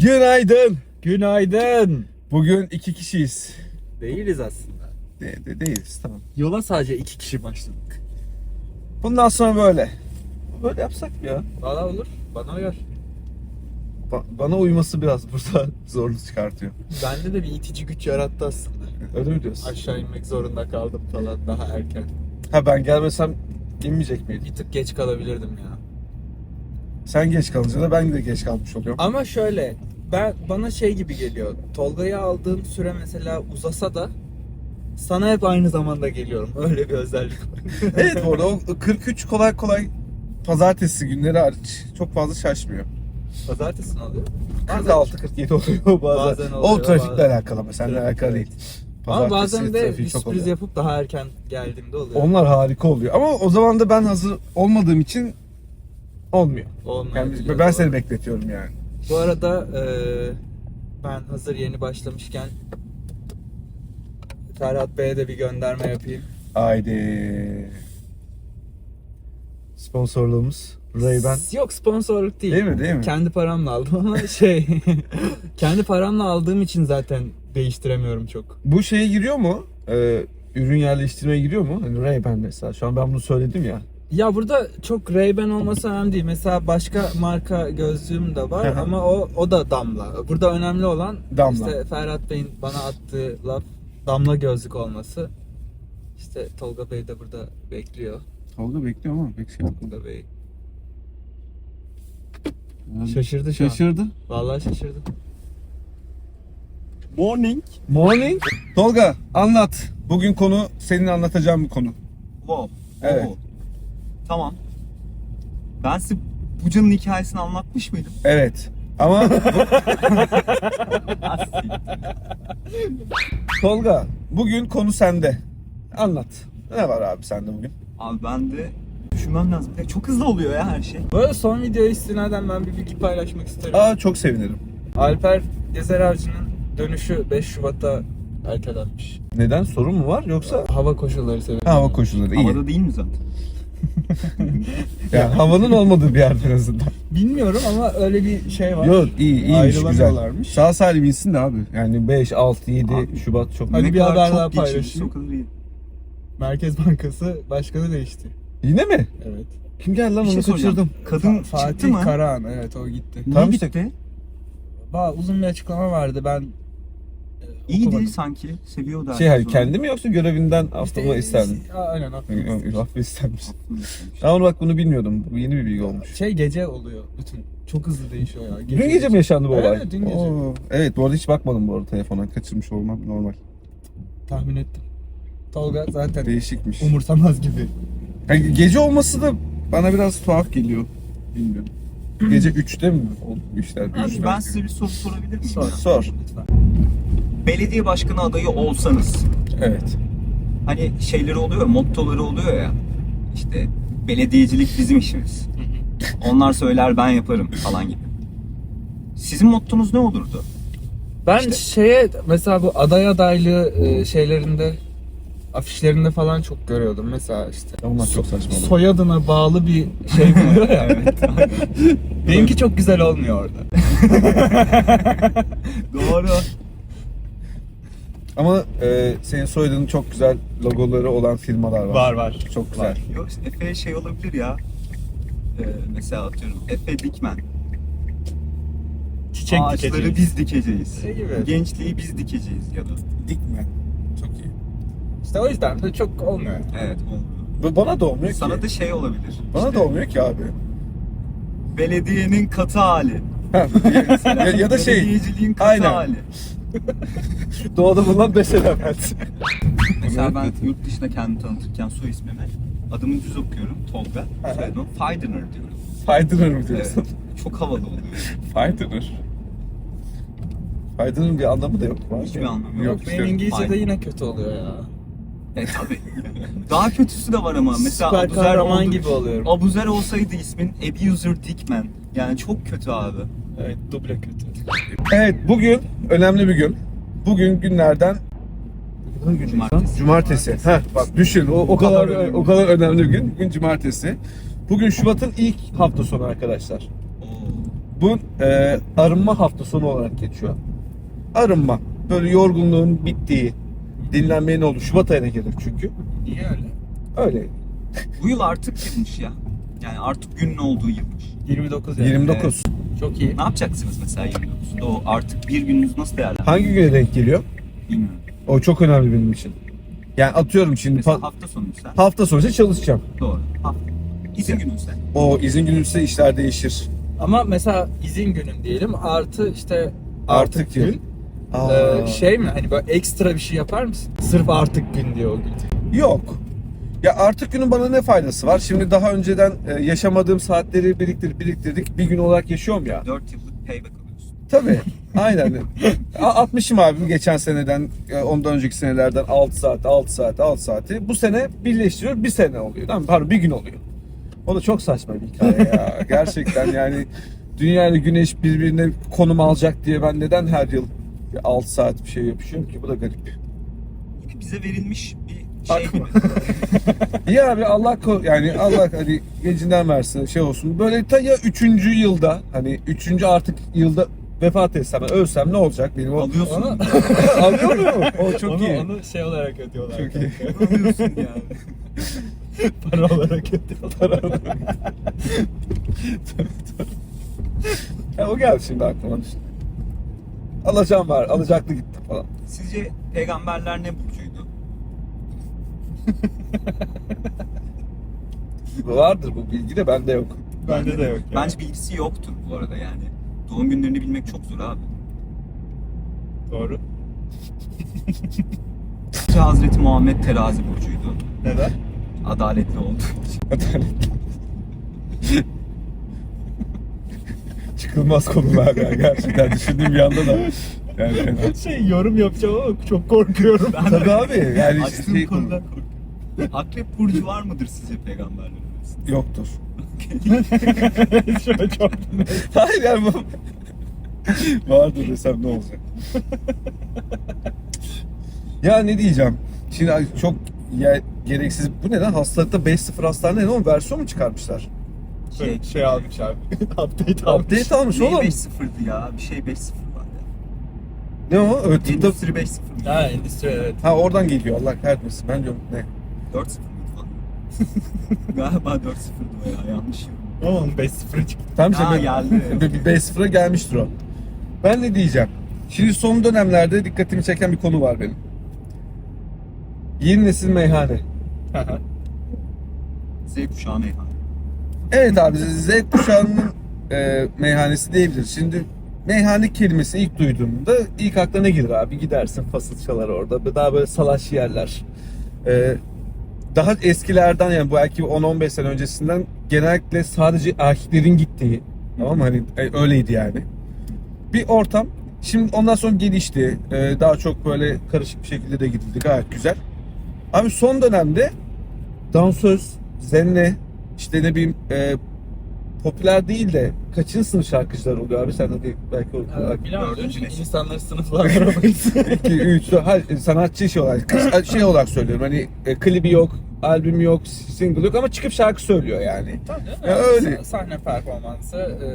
Günaydın. Günaydın. Bugün iki kişiyiz. Değiliz aslında. De, de değiliz tamam. Yola sadece iki kişi başladık. Bundan sonra böyle. Böyle yapsak ya? Valla olur. Bana uyar. Ba- bana uyması biraz burada zorluk çıkartıyor. Bende de bir itici güç yarattı aslında. Öyle mi diyorsun? Aşağı inmek zorunda kaldım falan daha erken. Ha ben gelmesem inmeyecek miydik? Bir tık geç kalabilirdim ya. Sen geç kalınca da ben de geç kalmış oluyorum. Ama şöyle ben bana şey gibi geliyor. Tolga'yı aldığım süre mesela uzasa da sana hep aynı zamanda geliyorum. Öyle bir özellik var. evet bu arada o 43 kolay kolay pazartesi günleri hariç çok fazla şaşmıyor. Pazartesi ne oluyor? 46-47 oluyor bazen. Bazen oluyor, o trafikle bazen. alakalı ama seninle Trafik, alakalı evet. değil. Ama Pazartesi bazen de bir sürpriz yapıp daha erken geldiğimde oluyor. Onlar harika oluyor. Ama o zaman da ben hazır olmadığım için olmuyor. Yani Olmayabiliyor. ben seni bekletiyorum yani. Bu arada eee, ben hazır yeni başlamışken Ferhat Bey'e de bir gönderme yapayım. Haydi. Sponsorluğumuz Ray-Ban. Yok sponsorluk değil. Değil mi, değil mi? Kendi paramla aldım ama şey kendi paramla aldığım için zaten değiştiremiyorum çok. Bu şeye giriyor mu? Ee, ürün yerleştirmeye giriyor mu? Hani Ray-Ban mesela. Şu an ben bunu söyledim ya. Ya burada çok Ray-Ban olması önemli değil. Mesela başka marka gözlüğüm de var ama o o da damla. Burada önemli olan Damla. işte Ferhat Bey'in bana attığı laf damla gözlük olması. İşte Tolga Bey de burada bekliyor. Tolga bekliyor ama pek şey Tolga Bey. Şaşırdı şu an. Şaşırdı. Vallahi şaşırdı. Morning. Morning. Tolga anlat. Bugün konu senin anlatacağın bir konu. Wow. Evet. Oo. Tamam. Ben size Buca'nın hikayesini anlatmış mıydım? Evet. Ama Tolga bugün konu sende. Anlat. Ne var abi sende bugün? Abi ben de düşünmem lazım. Ya çok hızlı oluyor ya her şey. Bu arada son videoya istinaden ben bir bilgi paylaşmak isterim. Aa çok sevinirim. Alper Gezer Avcı'nın dönüşü 5 Şubat'a ertelenmiş. Neden? Sorun mu var yoksa? Hava koşulları sebebiyle. Hava koşulları iyi. Havada değil mi zaten? Yani havanın olmadığı bir yerde en azından. Bilmiyorum ama öyle bir şey var. Yok iyi iyiymiş güzel. Ayrılamıyorlarmış. Sağ salim insin de abi. Yani 5, 6, 7 Abi, Şubat çok. Hadi Ne bir kadar haber çok daha geçirmişse paylaşayım. O kadar iyi. Merkez Bankası başkanı değişti. Yine mi? Evet. Kim geldi lan Bir şey onu soracağım. kaçırdım. Kadın Fa- Fatih çıktı mı? Karahan evet o gitti. Niye Tamam işte. gitti? Ba uzun bir açıklama vardı ben İyiydi sanki. Seviyordu Şey herkes kendi mi yoksa görevinden aftama isterdin? Aa, Aynen aferin. Affı istenmiş. onu. Ama bak bunu bilmiyordum. Bu yeni bir bilgi olmuş. Şey gece oluyor bütün. Çok hızlı değişiyor ya. Dün gece mi yaşandı bu olay? Evet, dün gece. Oo, Evet bu arada hiç bakmadım bu arada telefona. Kaçırmış olmam normal. Tahmin ettim. Tolga zaten Değişikmiş. umursamaz gibi. Yani gece olması da bana biraz tuhaf geliyor. Bilmiyorum. Gece 3'te mi oldu bu işler? Abi ben size bir soru sorabilir miyim? Sor. Sor. Lütfen. Belediye başkanı adayı olsanız Evet. hani şeyleri oluyor, mottoları oluyor ya. İşte belediyecilik bizim işimiz. Onlar söyler ben yaparım falan gibi. Sizin mottonuz ne olurdu? Ben İşte- şeye mesela bu aday adaylığı e, şeylerinde afişlerinde falan çok görüyordum. Mesela işte Onlar çok saçma. oldu. soyadına bağlı bir şey buluyor ya. evet. Benimki çok güzel olmuyor orada. Doğru. Ama e, senin soyadının çok güzel logoları olan firmalar var. var. Çok güzel. Var. Yok işte Efe şey olabilir ya. Ee, mesela atıyorum Efe Dikmen. Çiçek Ağaçları dikeceğiz. biz dikeceğiz. Şey gibi. Gençliği biz dikeceğiz ya da. Dikmen. Çok iyi. İşte o yüzden de çok olmuyor. Evet olmuyor. Bu Bana da olmuyor ki. Sana da şey olabilir. Bana işte da olmuyor ki abi. Belediyenin katı hali. Ha, ya, ya da şey Belediyeciliğin katı aynen. hali. doğada bulunan beş element. Mesela ben yurt dışında kendimi tanıtırken soy ismimi adımı düz okuyorum Tolga. Soyadım Faydener diyorum. Mı Evet. diyorsun? Çok havalı oluyor. Faydalar. Faydanın bir anlamı da yok. Var Hiçbir mı? anlamı yok. Yok işte. benim İngilizce'de Aynen. yine kötü oluyor ya. E tabi. Daha kötüsü de var ama. Mesela Süper Abuzer kahraman oldu- gibi oluyorum. Abuzer olsaydı ismin Abuser Dickman. Yani çok kötü abi. Evet duble kötü. Evet bugün önemli bir gün. Bugün günlerden Cumartesi. Cumartesi. Heh, bak düşün o, o kadar o kadar önemli bir gün. Bugün cumartesi. Bugün Şubat'ın ilk hafta sonu arkadaşlar. Bu e, arınma hafta sonu olarak geçiyor. Arınma. Böyle yorgunluğun bittiği, dinlenmenin olduğu. Şubat ayına gelir çünkü. Niye öyle? Öyle. Bu yıl artık yılmış ya. Yani artık günün olduğu yılmış. 29 yani. 29. Çok iyi. Ne yapacaksınız mesela 29'unda? O artık bir gününüz nasıl değerlendirir? Hangi güne denk geliyor? Bilmiyorum. O çok önemli benim için. Yani atıyorum şimdi Mesela pa- hafta sonu sen. hafta sonu ise çalışacağım. Doğru. Hafta. İzin günün sen. O izin günü ise işler değişir. Ama mesela izin günün diyelim artı işte Artık artık diyor. gün. Aa. Ee, şey mi hani böyle ekstra bir şey yapar mısın? Sırf artık gün diyor o gün. Yok. Ya artık günün bana ne faydası var? Şimdi daha önceden e, yaşamadığım saatleri biriktirip biriktirdik. Bir gün olarak yaşıyorum ya. 4 yıllık payback alıyorsun. Tabii. Aynen. A- Atmışım abi geçen seneden, e, ondan önceki senelerden 6 saat, 6 saat, 6 saati. Bu sene birleştiriyor, bir sene oluyor. Tamam mı? Pardon bir gün oluyor. O da çok saçma bir hikaye ya. Gerçekten yani dünya ile güneş birbirine konum alacak diye ben neden her yıl 6 saat bir şey yapışıyorum ki? Bu da garip. Yine bize verilmiş bir şey. İyi abi Allah ko- yani Allah hani gecinden versin şey olsun. Böyle ta ya 3. yılda hani 3. artık yılda vefat etsem ben ölsem ne olacak benim o Alıyorsun. Onu, Alıyor muyum? O çok onu, iyi. onu şey olarak ödüyorlar. Çok iyi. Alıyorsun yani. Para olarak ödüyorlar. Ya o geldi şimdi aklıma işte. Alacağım var, alacaklı gitti falan. Sizce peygamberler ne burcuydu? Vardır bu bilgi de bende yok. Bende de yok. ya. Bence bilgisi yoktur bu arada yani. Doğum günlerini bilmek çok zor abi. Doğru. Hazreti Muhammed terazi burcuydu. Neden? Adaletli oldu. Çıkılmaz konular ya gerçekten düşündüğüm bir anda da. Yani fena. Şey yorum yapacağım ama çok korkuyorum. Tabii abi yani Açtığım şey, konudan korkuyorum. Akrep burcu var mıdır sizce peygamberler arasında? yoktur. An çok Hayır yani bu... Vardır desem ne olacak? ya ne diyeceğim? Şimdi çok ya, gereksiz... Bu neden? Hastalıkta 5-0 hastane ne oğlum? Versiyon mu çıkarmışlar? şey, şey almış abi. Update almış. Update almış Neyi oğlum. 5-0'dı ya? Bir şey 5-0 var ya. Ne o? Evet, tıpta... Endüstri 5-0 mı? Ha endüstri evet. Ha oradan geliyor Allah kahretmesin. Ben diyorum ne? 4-0 mıydı falan? Galiba 4-0'dı o ya yanlış onun 5-0 çıktı. Tam işte Ha, geldi. bir- bir 5-0'a gelmiştir o. Ben ne diyeceğim? Şimdi son dönemlerde dikkatimi çeken bir konu var benim. Yeni nesil meyhane. Z kuşağı meyhane. Evet abi Z kuşağının e, meyhanesi diyebiliriz. Şimdi meyhane kelimesini ilk duyduğumda ilk akla ne gelir abi? Gidersin fasıl çalar orada. Daha böyle salaş yerler. E, daha eskilerden yani bu belki 10-15 sene öncesinden genellikle sadece erkeklerin gittiği tamam mı? Hani e, öyleydi yani. Bir ortam. Şimdi ondan sonra gelişti. E, daha çok böyle karışık bir şekilde de gidildi. Gayet güzel. Abi son dönemde dansöz, zenne, işte ne bileyim e, popüler değil de kaçıncı sınıf şarkıcılar oluyor abi sen de belki o. Dördüncü Çünkü nesil. insanları sınıflandıramayız. 2, 3, sanatçı şey olarak, şey olarak söylüyorum hani e, klibi yok, albümü yok, single yok ama çıkıp şarkı söylüyor yani. Tabii değil mi? Ya öyle. Sa- Sahne performansı e,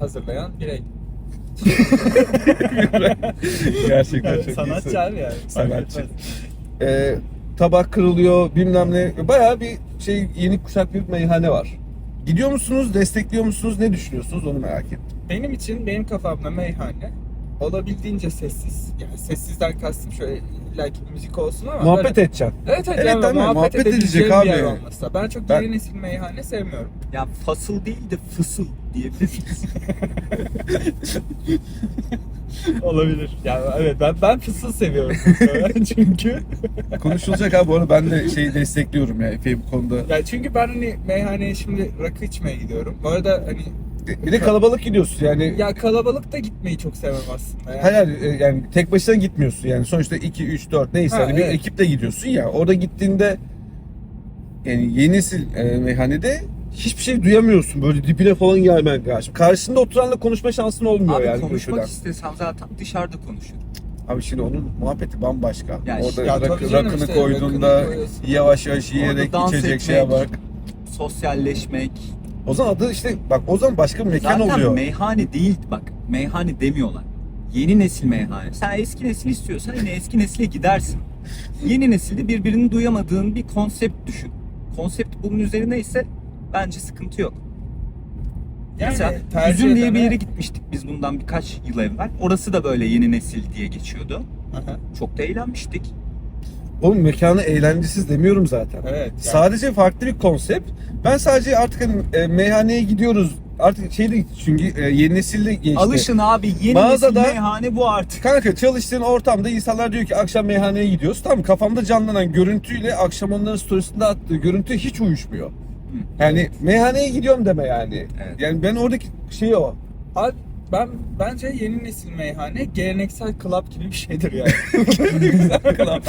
hazırlayan birey. Gerçekten çok Sanatçı iyi. abi yani. Sanatçı. E, tabak kırılıyor bilmem ne. Bayağı bir şey yeni kuşak bir meyhane var. Gidiyor musunuz, destekliyor musunuz, ne düşünüyorsunuz onu merak ettim. Benim için benim kafamda meyhane olabildiğince sessiz. Yani sessizden kastım şöyle illa ki müzik olsun ama Muhabbet böyle- edeceksin. Evet evet, Evet, yani muhabbet, muhabbet edebileceğim edecek bir abi. yer olması. Ben çok Ben- yeni nesil meyhane sevmiyorum. Ya fasıl değil de fısıl diyebilir miyiz? Olabilir. Yani evet ben ben fısıl seviyorum. çünkü Konuşulacak abi bu arada ben de şeyi destekliyorum ya epey bu konuda. ya çünkü ben hani meyhaneye şimdi rakı içmeye gidiyorum. Bu arada hani Bir de kalabalık gidiyorsun yani. ya kalabalıkta gitmeyi çok sevmem aslında. Yani. Hayır hayır, e, yani tek başına gitmiyorsun yani sonuçta 2 3 4 neyse Ha, hani bir evet. ekiple gidiyorsun ya orada gittiğinde yani yeni nesil e, meyhanede hiçbir şey duyamıyorsun böyle dibine falan gelmen lazım. Karşında oturanla konuşma şansın olmuyor Abi yani. konuşmak köşeden. istesem zaten dışarıda konuşurum. Abi şimdi onun muhabbeti bambaşka. Ya Orada işte- Ya rakı- tabii canım rakını işte, koyduğunda rakını koyuyorsun. yavaş yavaş yiyerek dans içecek etmek. şeye bak. Sosyalleşmek, O zaman adı işte bak o zaman başka bir mekan Zaten oluyor. meyhane değil bak. Meyhane demiyorlar. Yeni nesil meyhane. Sen eski nesil istiyorsan yine eski nesile gidersin. Yeni nesilde birbirini duyamadığın bir konsept düşün. Konsept bunun üzerine ise bence sıkıntı yok. Yani Mesela Üzüm diye bir yere gitmiştik biz bundan birkaç yıl evvel. Orası da böyle yeni nesil diye geçiyordu. Aha. Çok da eğlenmiştik. Oğlum mekanı eğlencesiz demiyorum zaten. Evet. yani- Sadece farklı bir konsept. Ben sadece artık hani, e, meyhaneye gidiyoruz. Artık şey de çünkü e, yeni nesilde geçti. Alışın abi yeni Mağazada- nesil meyhane bu artık. Kanka çalıştığın ortamda insanlar diyor ki akşam meyhaneye gidiyoruz. Tamam kafamda canlanan görüntüyle akşam onların storiesinde attığı görüntü hiç uyuşmuyor. Yani meyhaneye gidiyorum deme yani. Evet. Yani ben oradaki şey o. Abi ben bence yeni nesil meyhane geleneksel club gibi bir şeydir yani.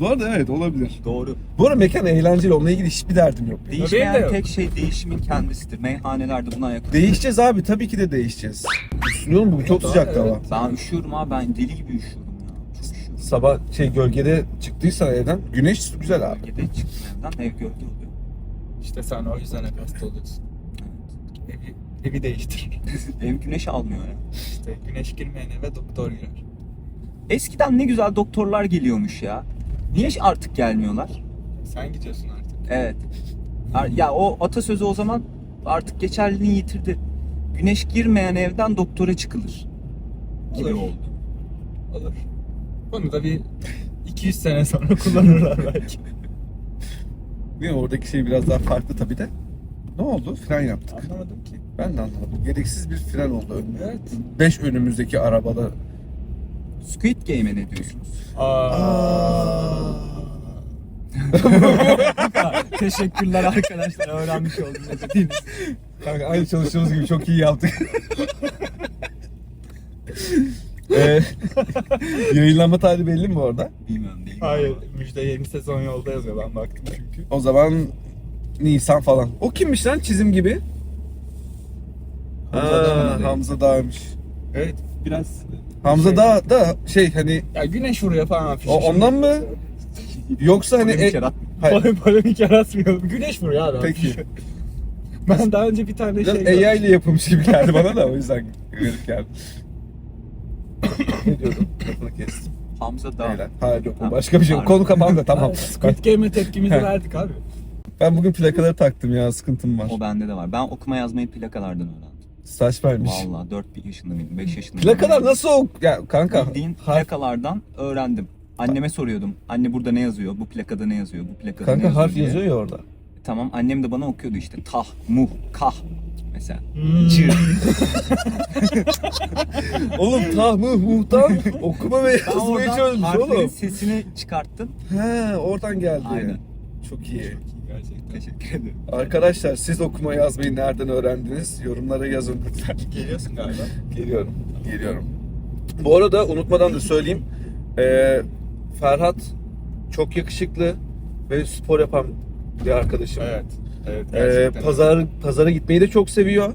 Bu arada evet olabilir. Doğru. Bu arada mekan eğlenceli onunla ilgili hiçbir derdim yok. Değişmeyen de yok. tek şey değişimin kendisidir. Meyhanelerde buna ayak Değişeceğiz abi tabii ki de değişeceğiz. Düşünüyorum bugün çok sıcaktı evet. hava. Ben üşüyorum abi ben deli gibi üşüyorum ya. Çok üşüyorum. Sabah şey gölgede çıktıysan evden güneş güzel abi. Bölgede çıktım evden ev gölge oluyor. İşte sen o yüzden hep hasta oluyorsun. Evi, evi değiştir. Ev güneş almıyor ya. İşte güneş girmeyen eve doktor girer. Eskiden ne güzel doktorlar geliyormuş ya. Niye artık gelmiyorlar? Sen gidiyorsun artık. Evet. Ya o atasözü o zaman artık geçerliliğini yitirdi. Güneş girmeyen evden doktora çıkılır. Gibi Olur. oldu. Olur. Bunu da bir 200 sene sonra kullanırlar belki. Değil mi? Oradaki şey biraz daha farklı tabii de. Ne oldu? Fren yaptık. Anlamadım ki. Ben de anlamadım. Gereksiz bir fren oldu önüme. Evet. 5 önümüzdeki arabada. Squid Game'e ne diyorsunuz? Aa. Teşekkürler arkadaşlar öğrenmiş dediğiniz. Kanka aynı çalıştığımız gibi çok iyi yaptık. ee, yayınlanma tarihi belli mi orada? Bilmiyorum değil. Hayır, müjde yeni sezon yolda yazıyor. Ben baktım çünkü. O zaman Nisan falan. O kimmiş lan çizim gibi? Hamza Dağ mı? Hamza Dağ'mış. Evet, biraz Hamza şey- Dağ da şey hani Ya güneş vuruyor falan afiş. o, ondan mı? Yoksa hani Polemik e- Hayır. Pole, polemik yaratmıyordum. Güneş vuruyor abi. Peki. Ben daha önce bir tane Biraz şey AI ile yapılmış gibi geldi bana da o yüzden garip geldi. ne diyordum? Lafını kestim. Hamza Dağ. Beyler. Hayır yok o başka bir şey. Harbi. Konu kapandı tamam. Squid Game'e tepkimizi verdik abi. Ben bugün plakaları taktım ya sıkıntım var. O bende de var. Ben okuma yazmayı plakalardan öğrendim. Saçmaymış. Vallahi 4 yaşında mıydım? 5 yaşında mıydım? Plakalar nasıl o? Ya kanka. Bildiğin harf- plakalardan öğrendim. Anneme soruyordum. Anne burada ne yazıyor? Bu plakada ne yazıyor? Bu plakada ne Kanka yazıyor? harf diye. yazıyor ya orada. Tamam annem de bana okuyordu işte. Tah, muh, kah mesela. Hmm. Cı. Oğlum tahmih muhtan okuma ve yazmayı oradan çözmüş harflerin oğlum. sesini çıkarttım. He oradan geldi. Aynen. Çok iyi. Gerçekten. Teşekkür ederim. Arkadaşlar siz okuma yazmayı nereden öğrendiniz? Yorumlara yazın lütfen. Geliyorsun galiba. Geliyorum. Geliyorum. Bu arada unutmadan da söyleyeyim. Ee, Ferhat çok yakışıklı ve spor yapan bir arkadaşım. Evet. Evet Ee, pazar pazara gitmeyi de çok seviyor.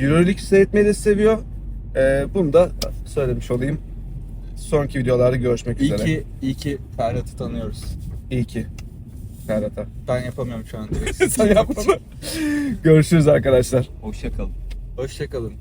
Euroleague seyretmeyi de seviyor. Ee, bunu da söylemiş olayım. Sonraki videolarda görüşmek İyi üzere. ki, iyi ki Ferhat'ı tanıyoruz. İyi ki. Ferhat'a. Ben yapamıyorum şu an. Sen yapma. Görüşürüz arkadaşlar. Hoşça kalın. Hoşçakalın.